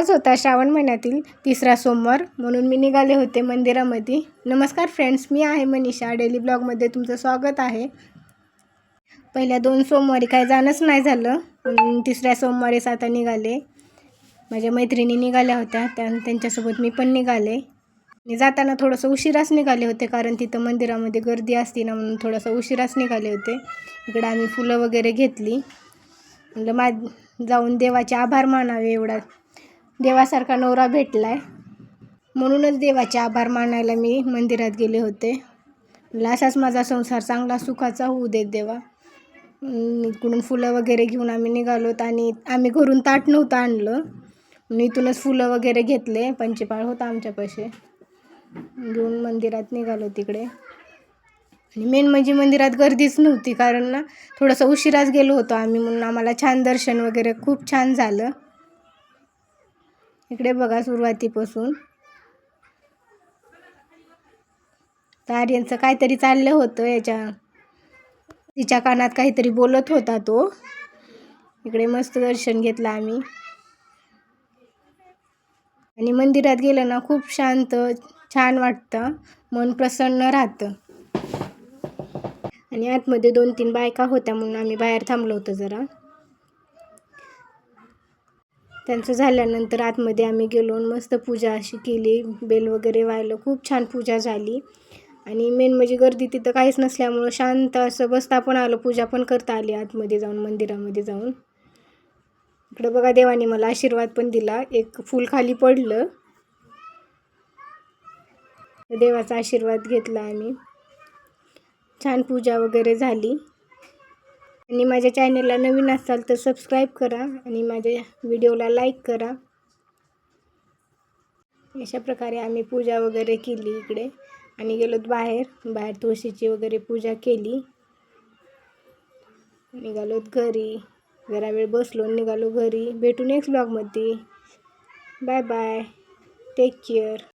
आज होता श्रावण महिन्यातील तिसरा सोमवार. म्हणून मी निघाले होते मंदिरामध्ये. नमस्कार फ्रेंड्स मी आहे मनीषा. डेली ब्लॉगमध्ये तुमचं स्वागत आहे. पहिल्या दोन सोमवारी काही जाणंच नाही झालं. तिसऱ्या सोमवारीच आता निघाले. माझ्या मैत्रिणी निघाल्या होत्या. त्या त्यांच्यासोबत मी पण निघाले. आणि जाताना थोडंसं उशिराच निघाले होते कारण तिथं मंदिरामध्ये गर्दी असते ना म्हणून थोडंसं उशिराच निघाले होते. इकडं आम्ही फुलं वगैरे घेतली. म्हणलं मा जाऊन देवाचे आभार मानावे एवढा देवासारखा नवरा भेटला आहे म्हणूनच देवाचे आभार मानायला मी मंदिरात गेले होते. म्हणलं असाच माझा संसार चांगला सुखाचा होऊ देत देवा. इकडून फुलं वगैरे घेऊन आम्ही निघालोत आणि आम्ही घरून ताट नव्हतं आणलं. मी इथूनच फुलं वगैरे घेतले पंचपाळ होता आमच्यापाशी घेऊन मंदिरात निघालो तिकडे. आणि मेन म्हणजे मंदिरात गर्दीच नव्हती कारण ना थोडंसं उशिराच गेलो होतो आम्ही म्हणून आम्हाला छान दर्शन वगैरे खूप छान झालं. इकडे बघा सुरुवातीपासून. तर आर्यनचं काहीतरी चाललं होतं याच्या. तिच्या कानात काहीतरी बोलत होता तो. इकडे मस्त दर्शन घेतलं आम्ही. आणि मंदिरात गेलं ना खूप शांत छान वाटतं. मन प्रसन्न राहतं. आणि आतमध्ये दोन तीन बायका होत्या म्हणून आम्ही बाहेर थांबलो होतो जरा. त्यांचं झाल्यानंतर आतमध्ये आम्ही गेलो आणि मस्त पूजा अशी केली. बेल वगैरे वाहिलं. खूप छान पूजा झाली. आणि मेन म्हणजे गर्दी तिथं काहीच नसल्यामुळं शांत असं बसता पण आलं. पूजा पण करता आली आतमध्ये जाऊन मंदिरामध्ये जाऊन. इकडं बघा देवाने मला आशीर्वाद पण दिला. एक फूल खाली पडलं. देवाचा आशीर्वाद घेतला आम्ही. छान पूजा वगैरे झाली. आणि माझ्या चॅनलला नवीन असाल तर सबस्क्राईब करा आणि माझ्या व्हिडिओला लाईक करा. अशा प्रकारे आम्ही पूजा वगैरे केली इकडे. आणि गेलोत बाहेर बाहेर तुळशीची वगैरे पूजा केली. निघालोत घरी जरा वेळ बसलो निघालो घरी. भेटू नेक्स्ट ब्लॉगमध्ये बाय बाय टेक केअर